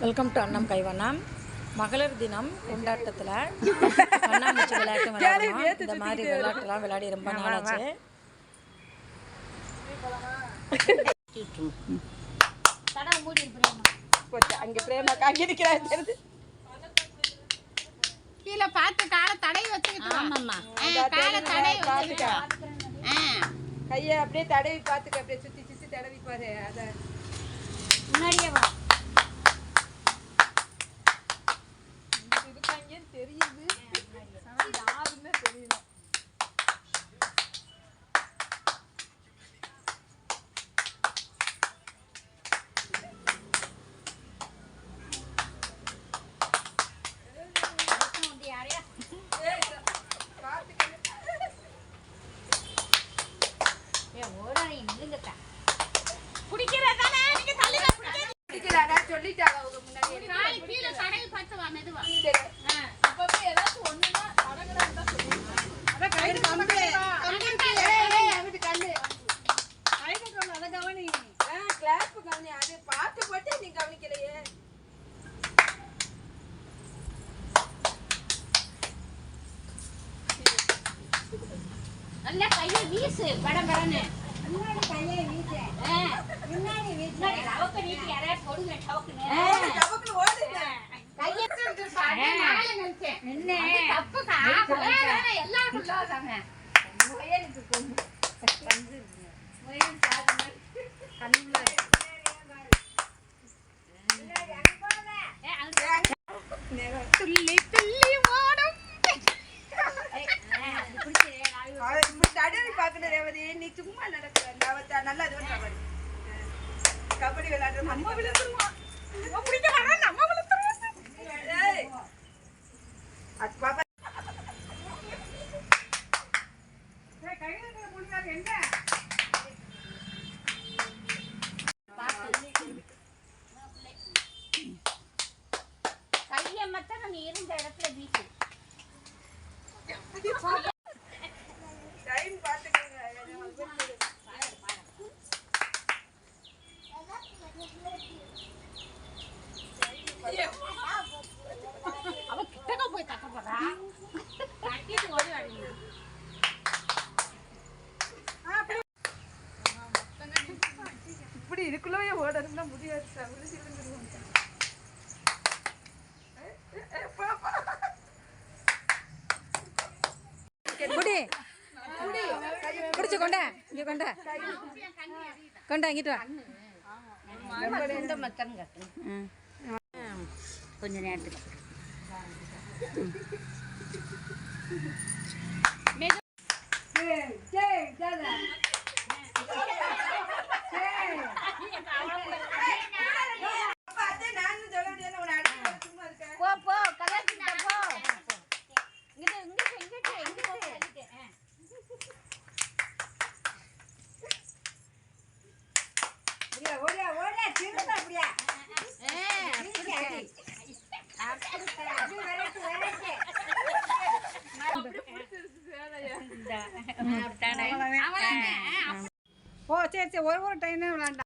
Welcome to அண்ணம் கைவண்ணம் மகளிர் தினம் கொண்டாட்டத்தில் கண்ணாமூச்சி விளையாட்டு விளையாடுறோம் இந்த மாதிரி விளையாட்டுலாம் விளையாடி ரொம்ப நாளாச்சு. போச்சு அங்கே பிரேமாக்கா அங்கே நிற்கிறாரு தெரியுது? கீழே பார்த்து காலை தடவி வச்சுக்கிட்டு கையை அப்படியே தடவி பார்த்துக்க அப்படியே சுற்றி சுற்றி தடவி பாரு அதை சொல்லிட்டாங்க அவங்க முன்னாடி. கீழே பார்த்து வா மெதுவா. சரி. அதான் கையில கம்பி கம்பி ஏய், ஏய், அங்கிட்டு கல்லு. ஆ, clap கவனி. அது பார்த்து போட்டு நீ கவனிக்கலையே. நல்லா கையை வீசு படம் படன்னு துள்ளி துள்ளி ஓடும். நீ சும்மா த- நல்லா இது பண்றா பாரு. கபடி விளையாடுற நம்ம விழுந்துருவோம். பிடிக்க வர நம்ம விழுந்துருவோம். கையை மட்டும் நீ இருந்த இடத்துல வீசு. இதுக்குள்ளவே ஓடணும்னா முடியாது சார் விழுந்து விழுந்துருவோம் குடி. பிடிச்சு கொண்டா இங்கே கொண்டா. கொண்டா இங்கிட்டு வா. இந்த மக்கள் கட்டணும் ம் கொஞ்ச ஓ சரி சரி. ஒரு ஒரு டைம் தான் விளாண்டா.